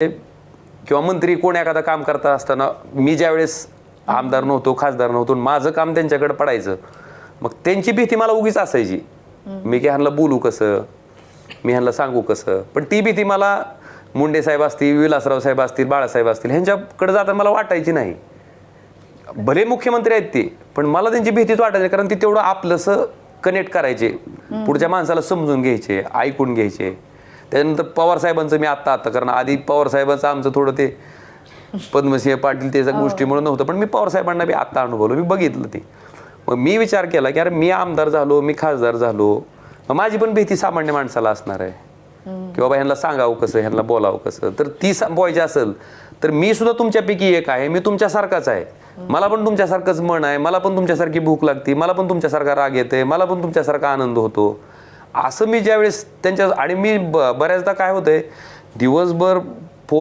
किंवा मंत्री कोण एखादा काम करता असताना मी ज्यावेळेस आमदार नव्हतो खासदार नव्हतो माझं काम त्यांच्याकडे पडायचं मग त्यांची भीती मला उगीच असायची. मी की ह्यांना बोलू कसं? मी ह्यांना सांगू कसं? पण ती भीती मला मुंडे साहेब असतील विलासराव साहेब असतील बाळासाहेब असतील ह्यांच्याकडे जाताना मला वाटायची नाही. भले मुख्यमंत्री आहेत ते पण मला त्यांची भीतीच वाटायची कारण ती तेवढं आपलंसं कनेक्ट करायचे. पुढच्या माणसाला समजून घ्यायचे ऐकून घ्यायचे. त्याच्यानंतर पवार साहेबांचं मी आत्ता आत्ता कारण आधी पवार साहेबांचं आमचं थोडं ते पद्मसिंह पाटील त्याच्या गोष्टीमुळे नव्हतं पण मी पवार साहेबांना मी आत्ता अनुभवलं. मी बघितलं ते. मग मी विचार केला की अरे मी आमदार झालो मी खासदार झालो मग माझी पण भीती सामान्य माणसाला असणार आहे. की बाबा ह्यांना सांगावं कसं ह्यांना बोलावं कसं? तर ती संपवायची असेल तर मी सुद्धा तुमच्यापैकी एक आहे मी तुमच्यासारखाच आहे. मला पण तुमच्यासारखंच मन आहे मला पण तुमच्यासारखी भूक लागते मला पण तुमच्यासारखा राग येते मला पण तुमच्यासारखा आनंद होतो. असं मी ज्यावेळेस त्यांच्या आणि मी ब- बऱ्याचदा काय होतंय दिवसभर